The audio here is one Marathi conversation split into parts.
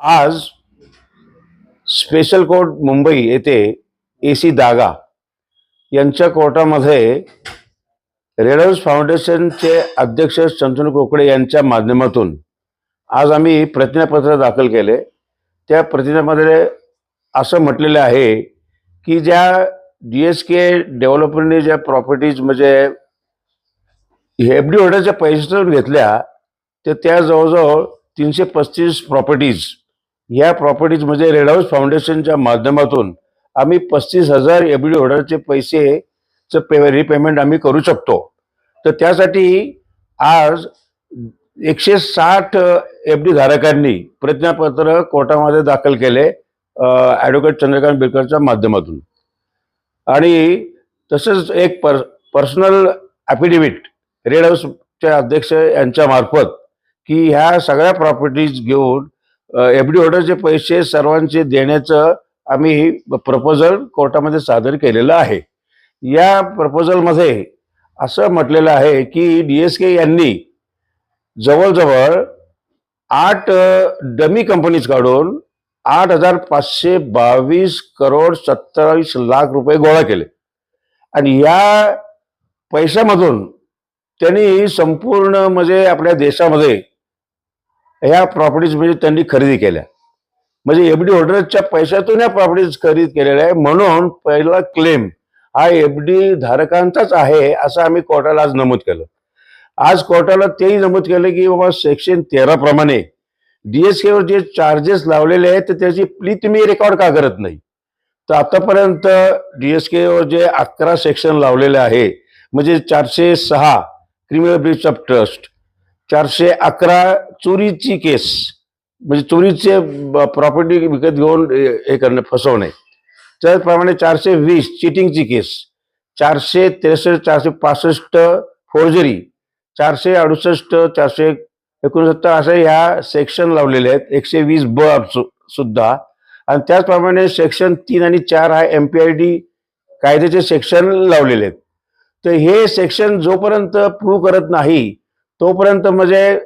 आज स्पेशल कोर्ट मुंबई येथे ए सी दागा यांच्या कोर्टामध्ये रेडर्स फाउंडेशनचे अध्यक्ष शंतनू कोकडे यांच्या माध्यमातून आज आम्ही प्रतिज्ञापत्र दाखल केले. त्या प्रतिज्ञामध्ये असं म्हटलेलं आहे की ज्या डी एस के डेव्हलपरने ज्या प्रॉपर्टीज म्हणजे एफ डी होल्डरच्या पैशातून घेतल्या तर त्या जवळजवळ तीनशे पस्तीस प्रॉपर्टीज या प्रॉपर्टीज म्हणजे रेड हाऊस फाउंडेशनच्या माध्यमातून आम्ही पस्तीस हजार एफ डी पैसेचं पे रिपेमेंट आम्ही करू शकतो. तर त्यासाठी आज एकशे साठ एफ डी धारकांनी प्रतिज्ञापत्र कोर्टामध्ये दाखल केले ॲडव्होकेट चंद्रकांत बिरकरच्या माध्यमातून. आणि तसंच एक पर पर्सनल ॲफिडेव्हिट रेड हाऊसचे अध्यक्ष यांच्यामार्फत की ह्या सगळ्या प्रॉपर्टीज घेऊन एफ डी होल्डरचे पैसे सर्वांचे देण्याचं आम्ही प्रपोजल कोर्टामध्ये सादर केलेलं आहे. या प्रपोजलमध्ये असं म्हटलेलं आहे की डी एस के यांनी जवळजवळ आठ डमी कंपनीज काढून आठ हजार पाचशे बावीस करोड सत्तावीस लाख रुपये गोळा केले. आणि या पैशामधून त्यांनी संपूर्ण म्हणजे आपल्या देशामध्ये ह्या प्रॉपर्टीज म्हणजे त्यांनी खरेदी केल्या. म्हणजे एफ डी होल्डरच्या पैशातून या प्रॉपर्टीज खरेदी केलेल्या आहे म्हणून पहिला क्लेम हा एफ डी धारकांचाच आहे असं आम्ही कोर्टाला आज नमूद केलं. आज कोर्टाला तेही नमूद केलं की बाबा सेक्शन तेरा प्रमाणे डीएसकेवर जे चार्जेस लावलेले आहेत तर त्याची प्ली तुम्ही रेकॉर्ड का करत नाही? तर आतापर्यंत डीएसकेवर जे अकरा सेक्शन लावलेले आहे म्हणजे चारशे सहा क्रिमिनल ब्रीच ऑफ ट्रस्ट चारशे अकरा चोरीची केस म्हणजे चोरीचे प्रॉपर्टी विकत घेऊन हे हे करणे फसवणे. त्याचप्रमाणे चारशे वीस चिटिंगची केस चारशे त्रेसष्ट चारशे पासष्ट फोर्जरी चारशे अडुसष्ट चारशे एकोणसत्तर असे ह्या सेक्शन लावलेले आहेत. एकशे वीस ब सुद्धा. आणि त्याचप्रमाणे सेक्शन तीन आणि चार हा एम पी आय डी कायद्याचे सेक्शन लावलेले आहेत. तर हे सेक्शन जोपर्यंत प्रूव्ह करत नाही तोपर्यंत म्हणजे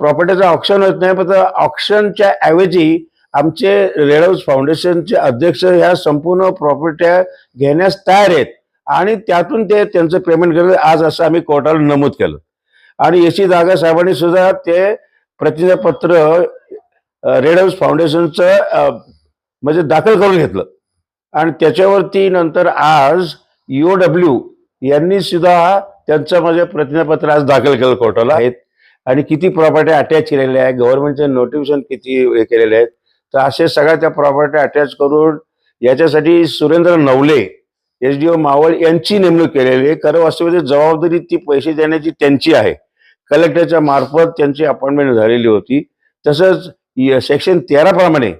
प्रॉपर्टीचं ऑप्शन होत नाही पण ऑप्शनच्या ऐवजी आमचे रेड हाऊस फाउंडेशनचे अध्यक्ष ह्या संपूर्ण प्रॉपर्ट्या घेण्यास तयार आहेत. आणि त्यातून ते त्यांचं पेमेंट करत आज असं आम्ही कोर्टाला नमूद केलं. आणि एसी जागा साहेबांनी सुद्धा ते प्रतिज्ञापत्र रेड हाऊस फाउंडेशनचं म्हणजे दाखल करून घेतलं. आणि त्याच्यावरती नंतर आज ईओ डब्ल्यू यांनी सुद्धा त्यांचं म्हणजे प्रतिज्ञापत्र आज दाखल केलं कोर्टाला आहेत. आणि किती प्रॉपर्टी अटॅच केलेल्या आहे गव्हर्नमेंटचे नोटिफिकेशन किती हे केलेले आहेत तर असे सगळ्या त्या प्रॉपर्टी अटॅच करून याच्यासाठी Surendra Navale S D O Maval यांची नेमणूक केलेली आहे. कर वास्तव्याची जबाबदारी ती पैसे देण्याची त्यांची आहे. कलेक्टरच्या मार्फत त्यांची अपॉइंटमेंट झालेली होती. तसंच सेक्शन तेरा प्रमाणे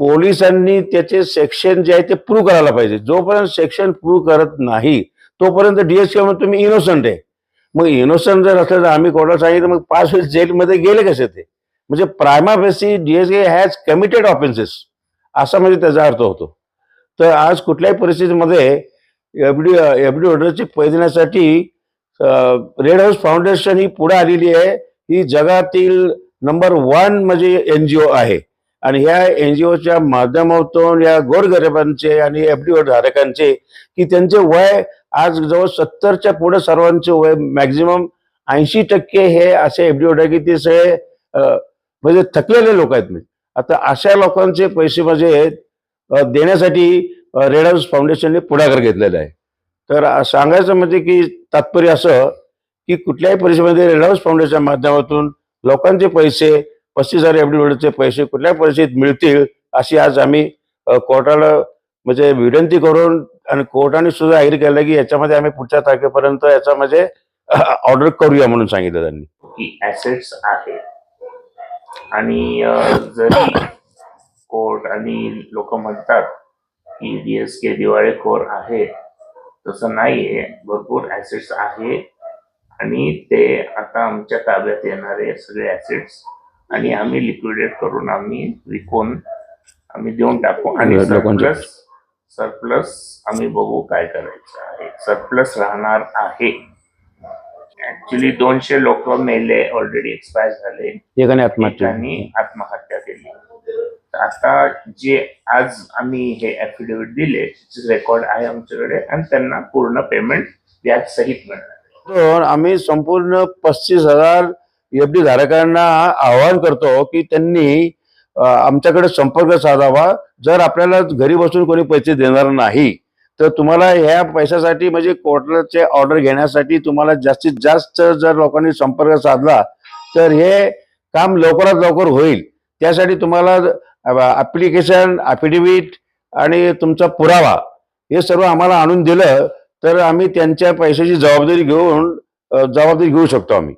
पोलिसांनी त्याचे सेक्शन जे आहे ते प्रूव्ह करायला पाहिजे. जोपर्यंत सेक्शन प्रूव्ह करत नाही तोपर्यंत डीएसके म्हणून तुम्ही इनोसंट आहे. मग इनोसंट जर असलं तर आम्ही कोर्टात सांगितलं मग पाच वेळेस जेलमध्ये गेले कसे ते? म्हणजे प्रायमा बेसी डीएससी हॅज कमिटेड ऑफेन्सेस असा म्हणजे त्याचा अर्थ होतो. तर आज कुठल्याही परिस्थितीमध्ये एफ डी एफ डी ऑर्डरची पैदण्यासाठी रेड हाऊस फाउंडेशन ही पुढे आलेली आहे. ही जगातील नंबर वन म्हणजे एन जी ओ आहे. आणि ह्या एन जी ओच्या माध्यमातून या गोरगरिबांचे आणि एफ डी धारकांचे की त्यांचे वय आज जवळ सत्तरच्या पुढे सर्वांचे वय मॅक्झिमम ऐंशी टक्के हे असे एफ डी की ते सगळे म्हणजे थकलेले लोक आहेत. मी आता अशा लोकांचे पैसे म्हणजे देण्यासाठी रेड हाऊस फाउंडेशनने पुढाकार घेतलेला आहे. तर सांगायचं म्हणजे की तात्पर्य असं की कुठल्याही परिस्थितीमध्ये रेड हाऊस फाउंडेशनच्या माध्यमातून लोकांचे पैसे पस्तीस हजार एफडी पैसे कुठल्या परिस्थितीत मिळतील अशी आज आम्ही कोर्टाला म्हणजे विनंती करून आणि कोर्टाने सुद्धा ऍग्री केलं की याच्यामध्ये आम्ही पुढच्या तारखेपर्यंत याचा म्हणजे ऑर्डर करूया म्हणून सांगितलं त्यांनी. की ऍसेट्स आहे आणि जरी कोर्ट आणि लोक म्हणतात की डीएसके दिवाळेखोर आहे तसं नाहीये. भरपूर ऍसेट्स आहे आणि ते आता आमच्या ताब्यात येणारे सगळे ऍसेट्स आणि आम्ही लिक्विडेट करून आम्ही विकून आम्ही देऊन टाकू. आणि सरप्लस आम्ही बघू काय करायचं आहे. सरप्लस राहणार आहे. ऍक्च्युली दोनशे लोक मेले ऑलरेडी एक्सपायर झाले. एकाने आत्महत्या. एकाने आत्महत्या केली. आता जे आज आम्ही हे ऍफिडेव्हिट दिले रेकॉर्ड आहे आमच्याकडे आणि त्यांना पूर्ण पेमेंट व्याज सहित मिळणार तर आम्ही संपूर्ण पस्तीस हजार एफ डी धारकांना आवाहन करतो की त्यांनी आमच्याकडे संपर्क साधावा. जर आपल्याला घरी बसून कोणी पैसे देणार नाही तर तुम्हाला ह्या पैशासाठी म्हणजे कोर्टाचे ऑर्डर घेण्यासाठी तुम्हाला जास्तीत जास्त जर लोकांनी संपर्क साधला तर हे काम लवकरात लवकर होईल. त्यासाठी तुम्हाला ॲप्लिकेशन अफिडेव्हिट आणि तुमचा पुरावा हे सर्व आम्हाला आणून दिलं तर आम्ही त्यांच्या पैशाची जबाबदारी घेऊन जबाबदारी घेऊ शकतो आम्ही.